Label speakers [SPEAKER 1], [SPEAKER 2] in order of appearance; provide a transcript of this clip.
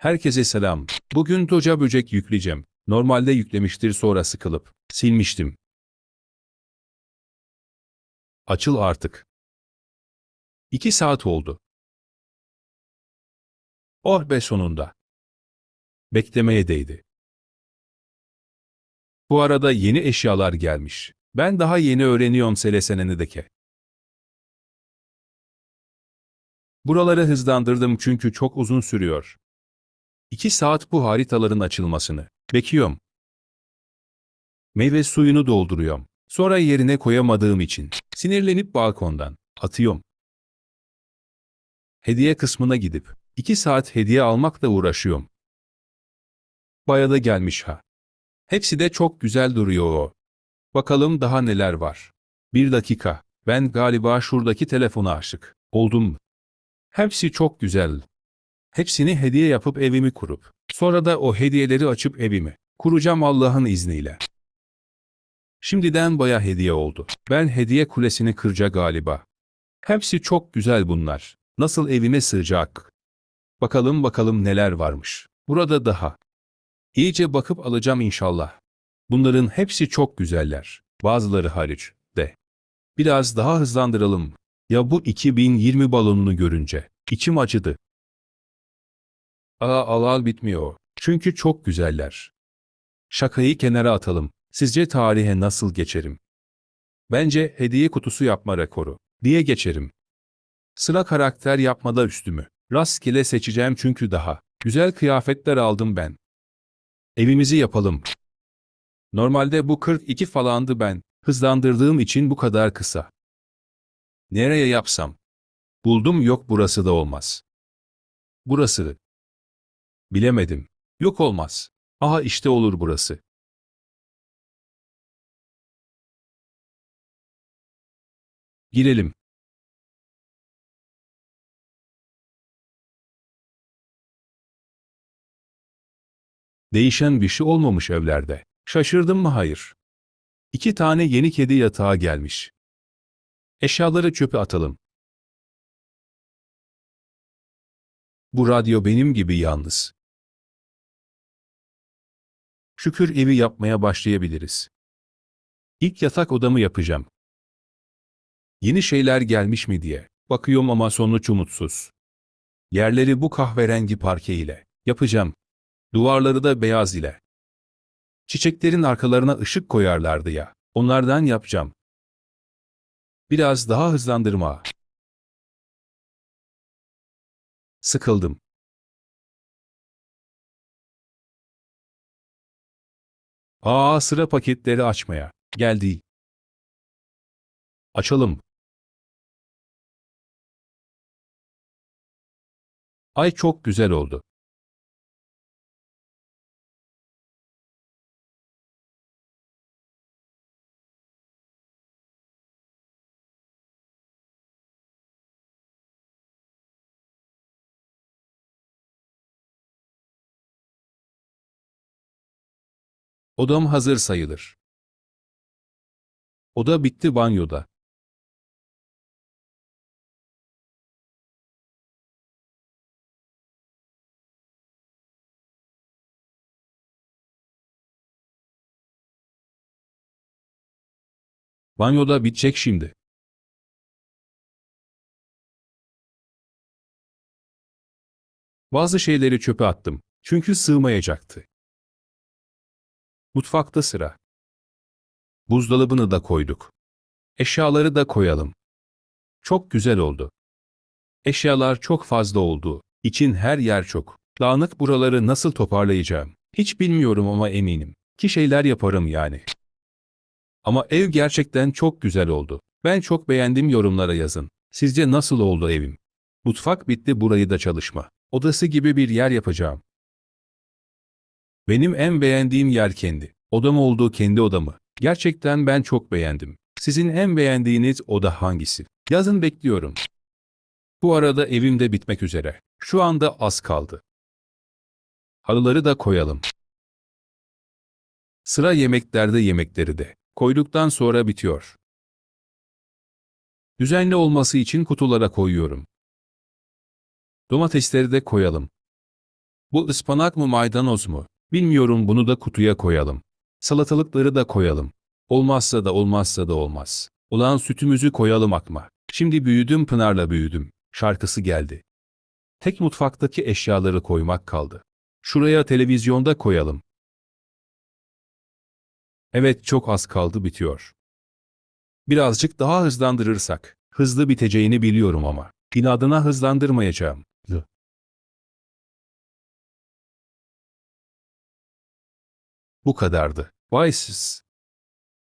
[SPEAKER 1] Herkese selam. Bugün Doca böcek yükleyeceğim. Normalde yüklemiştir sonra sıkılıp silmiştim. Açıl artık. 2 saat oldu. Oh be sonunda. Beklemeye değdi. Bu arada yeni eşyalar gelmiş. Ben daha yeni öğreniyorum selesenenideki. Buraları hızlandırdım çünkü çok uzun sürüyor. 2 saat bu haritaların açılmasını bekliyorum. Meyve suyunu dolduruyorum. Sonra yerine koyamadığım için sinirlenip balkondan atıyorum. Hediye kısmına gidip 2 saat hediye almakla uğraşıyorum. Baya da gelmiş ha. Hepsi de çok güzel duruyor o. Bakalım daha neler var. Bir dakika. Ben galiba şuradaki telefona aşık oldum. Hepsi çok güzel. Hepsini hediye yapıp evimi kurup, sonra da o hediyeleri açıp evimi kuracağım Allah'ın izniyle. Şimdiden baya hediye oldu. Ben hediye kulesini kırca galiba. Hepsi çok güzel bunlar. Nasıl evime sığacak? Bakalım bakalım neler varmış. Burada daha. İyice bakıp alacağım inşallah. Bunların hepsi çok güzeller. Bazıları hariç de. Biraz daha hızlandıralım. Ya bu 2020 balonunu görünce içim acıdı. Aa al al bitmiyor. Çünkü çok güzeller. Şakayı kenara atalım. Sizce tarihe nasıl geçerim? Bence hediye kutusu yapma rekoru diye geçerim. Sıra karakter yapmada üstümü. Rastgele seçeceğim çünkü daha güzel kıyafetler aldım ben. Evimizi yapalım. Normalde bu 42 falandı ben. Hızlandırdığım için bu kadar kısa. Nereye yapsam? Buldum yok burası da olmaz. Burası. Bilemedim. Yok olmaz. Aha işte olur burası. Girelim. Değişen bir şey olmamış evlerde. Şaşırdım mı hayır. İki tane yeni kedi yatağa gelmiş. Eşyaları çöpe atalım. Bu radyo benim gibi yalnız. Şükür evi yapmaya başlayabiliriz. İlk yatak odamı yapacağım. Yeni şeyler gelmiş mi diye bakıyorum ama sonuç umutsuz. Yerleri bu kahverengi parke ile yapacağım. Duvarları da beyaz ile. Çiçeklerin arkalarına ışık koyarlardı ya. Onlardan yapacağım. Biraz daha hızlandırma. Sıkıldım. Aa sıra paketleri açmaya. Geldi. Açalım. Ay çok güzel oldu. Odam hazır sayılır. Oda bitti banyoda. Banyoda bitecek şimdi. Bazı şeyleri çöpe attım. Çünkü sığmayacaktı. Mutfakta sıra. Buzdolabını da koyduk. Eşyaları da koyalım. Çok güzel oldu. Eşyalar çok fazla oldu. İçin her yer çok. Dağınık buraları nasıl toparlayacağım? Hiç bilmiyorum ama eminim ki şeyler yaparım yani. Ama ev gerçekten çok güzel oldu. Ben çok beğendim yorumlara yazın. Sizce nasıl oldu evim? Mutfak bitti burayı da çalışma. Odası gibi bir yer yapacağım. Benim en beğendiğim yer kendi. Odam olduğu kendi odamı. Gerçekten ben çok beğendim. Sizin en beğendiğiniz oda hangisi? Yazın bekliyorum. Bu arada evim de bitmek üzere. Şu anda az kaldı. Halıları da koyalım. Sıra yemeklerde yemekleri de. Koyduktan sonra bitiyor. Düzenli olması için kutulara koyuyorum. Domatesleri de koyalım. Bu ıspanak mı maydanoz mu? Bilmiyorum bunu da kutuya koyalım. Salatalıkları da koyalım. Olmazsa da olmazsa da olmaz. Ulan sütümüzü koyalım akma. Şimdi büyüdüm Pınar'la büyüdüm. Şarkısı geldi. Tek mutfaktaki eşyaları koymak kaldı. Şuraya televizyonda koyalım. Evet çok az kaldı bitiyor. Birazcık daha hızlandırırsak. Hızlı biteceğini biliyorum ama. İnadına hızlandırmayacağım. Bu kadardı. Siz.